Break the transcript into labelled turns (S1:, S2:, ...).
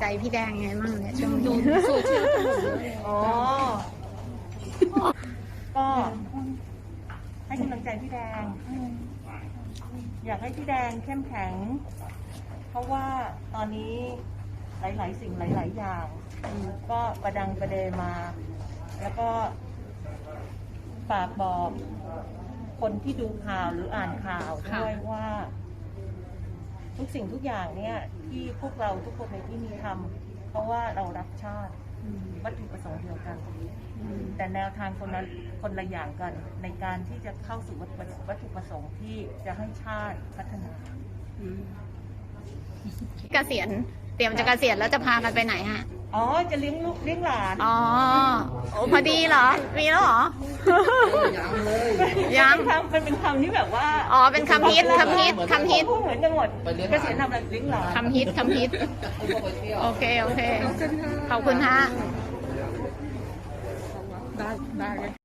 S1: ใจพี่แดงไงมั่งเนี่ยช่วง
S2: ดู
S1: นี้
S2: โซเชียลทั้งหมดเลย
S3: อ๋อ ก็ให้กำลังใจพี่แดง อยากให้พี่แดงเข้มแข็ง เพราะว่าตอนนี้หลาย ๆ สิ่งหลาย ๆ อย่าง ก็ประดังประเดมา แล้วก็ฝากบอกคนที่ดูข่าวหรืออ่านข่าวด้วยว่า ทุกสิ่งทุกอย่างเนี่ยที่พวกเราทุกคนในที่นี้ทำเพราะว่าเรารักชาติวัตถุประสงค์เดียวกัน แต่แนวทางคนละคนละอย่างกัน ในการที่จะเข้าสู่วัตถุวัตถุประสงค์ที่จะให้ชาติพัฒนา
S1: เกษียณเตรียมจะเกษียณแล้วจะพากันไปไหนฮะ
S3: อ๋อ จะเลี้ยงลูกเลี้ยงหลาน
S1: อ๋อ โอ้พอดีเหรอ มีแล้วเหรอ ยัง
S3: เป็นคำมันเป็นคำที่แบบว่า
S1: อ๋อ เป็นคำฮิตคำฮิตคำฮิต
S3: พูดเหมือนกันหมดเกษียณทำอะไรเลี้ยงหลาน
S1: คำฮิตคำฮิต โอเค โอเค ขอบคุณฮะ
S2: ได้ได้